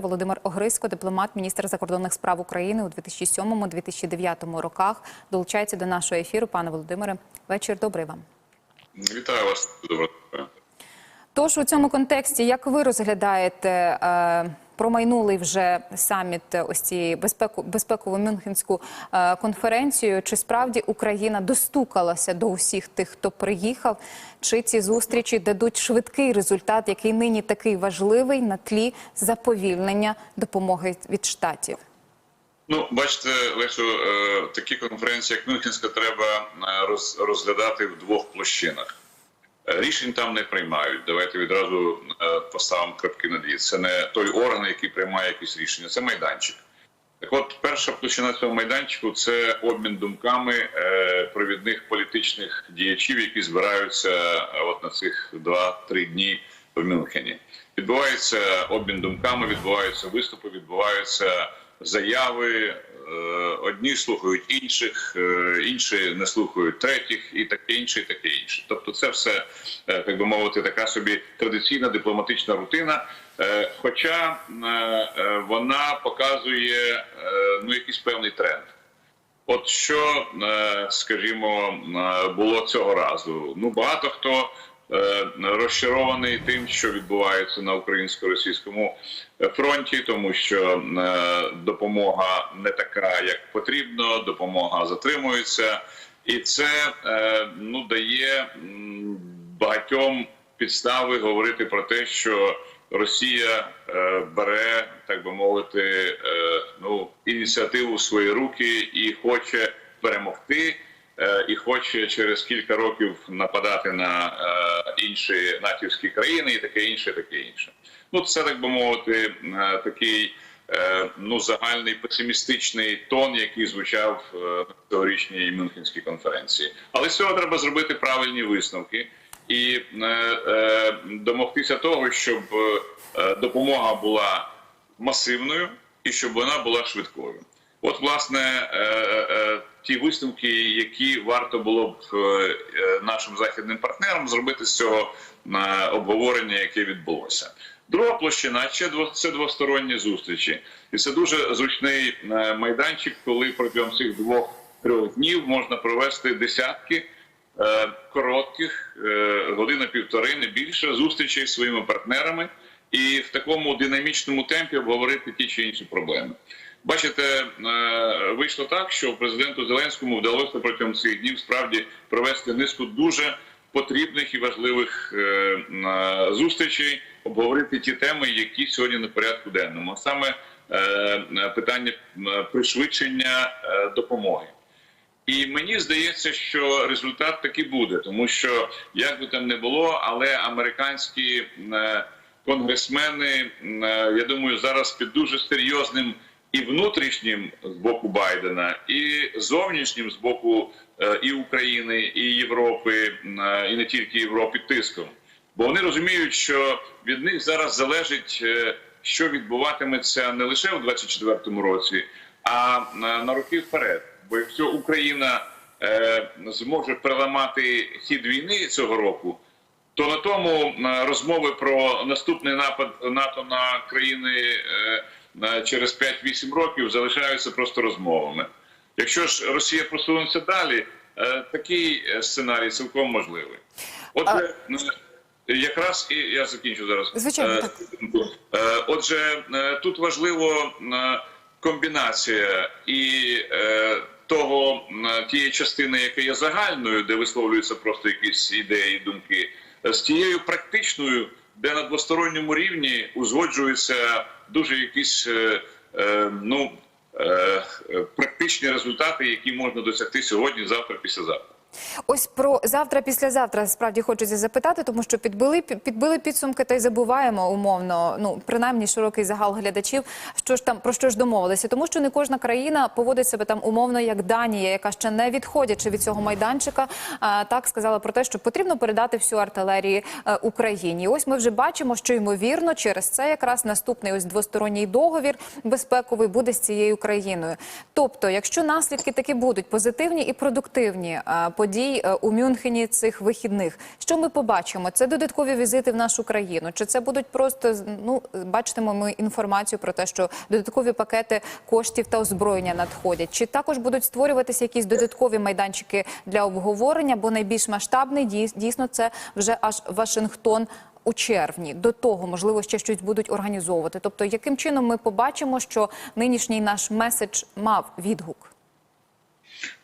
Володимир Огрисько, дипломат, міністр закордонних справ України у 2007-2009 роках, долучається до нашого ефіру. Пане Володимире, вечір добрий вам. Вітаю вас. Дня. Тож у цьому контексті, як ви розглядаєте е, промайнулий вже саміт е, ось цієї безпеку безпекову Мюнхенську е, конференцію? Чи справді Україна достукалася до усіх тих, хто приїхав? Чи ці зустрічі дадуть швидкий результат, який нині такий важливий на тлі заповільнення допомоги від штатів? Ну, бачите, Лесю, е, такі конференції, як Мюнхенська, треба роз- розглядати в двох площинах. Рішень там не приймають. Давайте відразу е, поставимо крапки над «і». Це не той орган, який приймає якісь рішення, це майданчик. Так от, перша площина цього майданчику це обмін думками е, провідних політичних діячів, які збираються е, от на цих два-три дні в Мюнхені. Відбувається обмін думками, відбуваються виступи, відбуваються заяви. Е, Одні слухають інших, е, інші не слухають третіх, і таке інше, і таке інше. Тобто, це все е, так би мовити, така собі традиційна дипломатична рутина. Хоча вона показує ну якийсь певний тренд. От що, скажімо, було цього разу. Ну багато хто розчарований тим, що відбувається на українсько-російському фронті, тому що е, допомога не така, як потрібно, допомога затримується, і це е, ну дає багатьом підстави говорити про те, що Росія е, бере, так би мовити, е, ну ініціативу в свої руки і хоче перемогти, е, і хоче через кілька років нападати на е, інші натівські країни, і таке інше, таке інше. Ну це так би мовити, е, такий. е, Ну, загальний песимістичний тон, який звучав е, на цьогорічній Мюнхенській конференції, але з цього треба зробити правильні висновки і е, е, домогтися того, щоб е, допомога була масивною і щоб вона була швидкою. От, власне, е, е, ті висновки, які варто було б е, е, нашим західним партнерам зробити з цього е, обговорення, яке відбулося. Друга площина ще це двосторонні зустрічі, і це дуже зручний майданчик, коли протягом цих двох-трьох днів можна провести десятки коротких година півтори, не більше зустрічей з своїми партнерами і в такому динамічному темпі обговорити ті чи інші проблеми. Бачите, е, вийшло так, що президенту Зеленському вдалося протягом цих днів справді провести низку дуже потрібних і важливих е, е, зустрічей, обговорити ті теми, які сьогодні на порядку денному, саме питання пришвидшення допомоги. І мені здається, що результат таки буде, тому що як би там не було, але американські конгресмени, я думаю, зараз під дуже серйозним і внутрішнім з боку Байдена, і зовнішнім з боку е, і України, і Європи, е, і не тільки Європи тиском. Бо вони розуміють, що від них зараз залежить, е, що відбуватиметься не лише у 2024 році, а на, роки вперед. Бо якщо Україна зможе переламати хід війни цього року, то на тому розмови про наступний напад НАТО на країни через 5-8 років залишаються просто розмовами. Якщо ж Росія просунеться далі, е, такий е, сценарій цілком можливий. Отже, ну, якраз і я закінчу зараз. Звичайно, Е, так. Е, Отже, е, тут важливо е, комбінація і е, того е, тієї частини, яка є загальною, де висловлюються просто якісь ідеї, думки, е, з тією практичною, де на двосторонньому рівні узгоджуються дуже якісь е, е, ну е, практичні результати, які можна досягти сьогодні, завтра, післязавтра. Ось про завтра, післязавтра справді хочеться запитати, тому що підбили підбили підсумки та й забуваємо умовно. Ну принаймні широкий загал глядачів. Що ж там про що ж домовилися? Тому що не кожна країна поводить себе там умовно як Данія, яка ще не відходячи від цього майданчика, а, так сказала про те, що потрібно передати всю артилерію е, Україні. Ось ми вже бачимо, що ймовірно через це якраз наступний ось двосторонній договір безпековий буде з цією країною. Тобто, якщо наслідки таки будуть позитивні і продуктивні е, по подій е, у Мюнхені цих вихідних. Що ми побачимо? Це додаткові візити в нашу країну? Чи це будуть просто ну бачитимо ми інформацію про те, що додаткові пакети коштів та озброєння надходять? Чи також будуть створюватися якісь додаткові майданчики для обговорення? Бо найбільш масштабний дійс- дійсно це вже аж Вашингтон. У червні до того можливо ще щось будуть організовувати. Тобто, яким чином ми побачимо, що нинішній наш меседж мав відгук?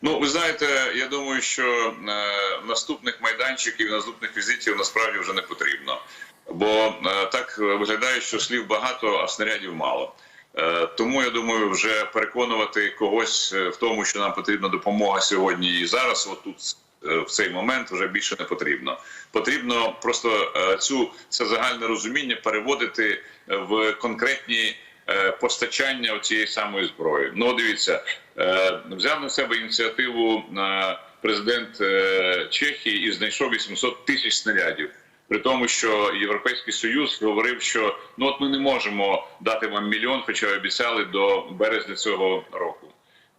Ну, ви знаєте, я думаю, що е, наступних майданчиків, наступних візитів насправді вже не потрібно. Бо е, так виглядає, що слів багато, а снарядів мало. Е, тому я думаю, вже переконувати когось в тому, що нам потрібна допомога сьогодні і зараз, отут в цей момент, вже більше не потрібно. Потрібно просто цю це загальне розуміння переводити в конкретні постачання цієї самої зброї. Ну, дивіться, е, взяв на себе ініціативу е, президент е, Чехії і знайшов 800 тисяч снарядів. При тому, що Європейський Союз говорив, що ну от ми не можемо дати вам мільйон, хоча обіцяли до березня цього року.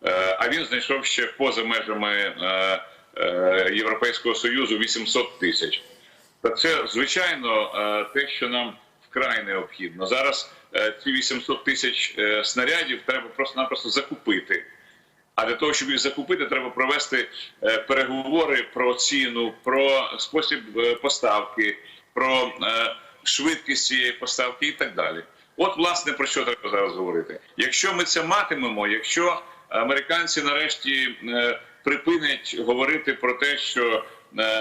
Е, А він знайшов ще поза межами е, е, Європейського Союзу 800 тисяч. Та це звичайно е, те, що нам вкрай необхідно. Зараз е, ці 800 тисяч е, снарядів треба просто-напросто закупити. А для того, щоб їх закупити, треба провести е, переговори про ціну, про спосіб поставки, про швидкість цієї поставки і так далі. От, власне, про що треба зараз говорити. Якщо ми це матимемо, якщо американці нарешті припинять говорити про те, що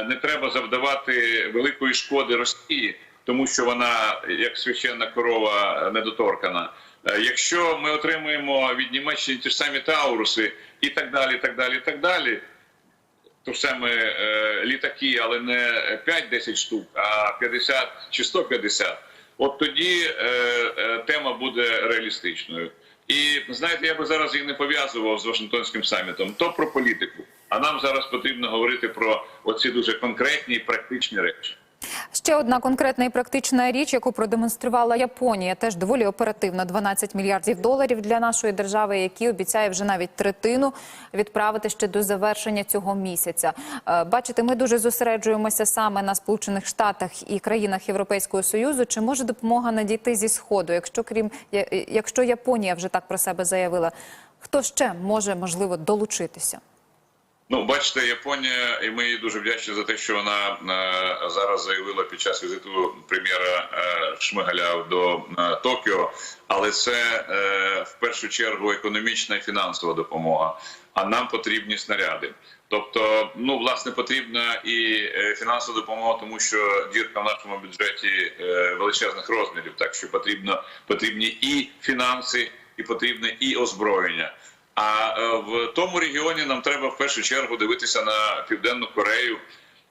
не треба завдавати великої шкоди Росії, тому що вона як священна корова недоторкана. Е, Якщо ми отримуємо від Німеччини ті ж самі Тауруси і так далі, і так далі, і так далі, то саме е, літаки, але не 5-10 штук, а 50 чи 150, от тоді е, е, тема буде реалістичною. І знаєте, я би зараз їх не пов'язував з Вашингтонським самітом, то про політику. А нам зараз потрібно говорити про оці дуже конкретні і практичні речі. Ще одна конкретна і практична річ, яку продемонструвала Японія, теж доволі оперативно 12 мільярдів доларів для нашої держави, які обіцяє вже навіть третину відправити ще до завершення цього місяця. Е, Бачите, ми дуже зосереджуємося саме на Сполучених Штатах і країнах Європейського союзу. Чи може допомога надійти зі сходу? Якщо крім якщо Японія вже так про себе заявила, хто ще може можливо долучитися? Ну, бачите, Японія, і ми їй дуже вдячні за те, що вона е, зараз заявила під час візиту прем'єра е, Шмигаля до е, Токіо. Але це в першу чергу економічна і фінансова допомога. А нам потрібні снаряди. Тобто, ну власне, потрібна і фінансова допомога, тому що дірка в нашому бюджеті величезних розмірів. Так що потрібно потрібні і фінанси, і потрібне і озброєння. А е, в тому регіоні нам треба в першу чергу дивитися на Південну Корею,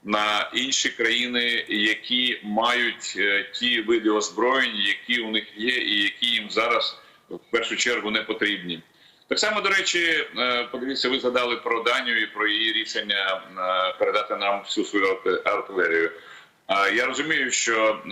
на інші країни, які мають е, ті види озброєнь, які у них є, і які їм зараз в першу чергу не потрібні. Так само, до речі, е, подивіться, ви згадали про Данію і про її рішення передати нам всю свою артилерію. Я розумію, що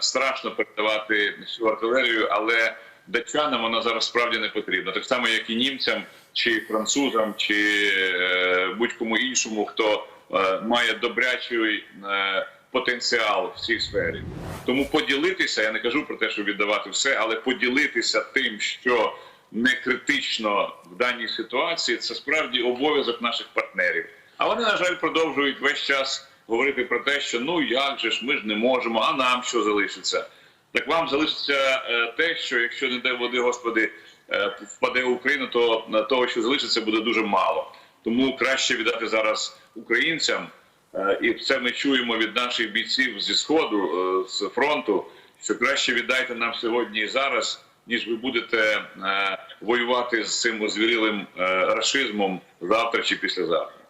страшно передавати всю артилерію, але датчанам вона зараз справді не потрібна. Так само, як і німцям, чи французам, чи е, будь-кому іншому, хто е, має добрячий е, потенціал в цій сфері. Тому поділитися, я не кажу про те, що віддавати все, але поділитися тим, що не критично в даній ситуації, це справді обов'язок наших партнерів. А вони, на жаль, продовжують весь час говорити про те, що ну як же ж ми ж не можемо, а нам що залишиться. Так вам залишиться е, те, що якщо не дай води, господи, е, впаде Україна, то на того, що залишиться, буде дуже мало. Тому краще віддати зараз українцям, е, і це ми чуємо від наших бійців зі сходу е, з фронту. Що краще віддайте нам сьогодні і зараз, ніж ви будете е, воювати з цим озвірілим е, рашизмом завтра чи післязавтра.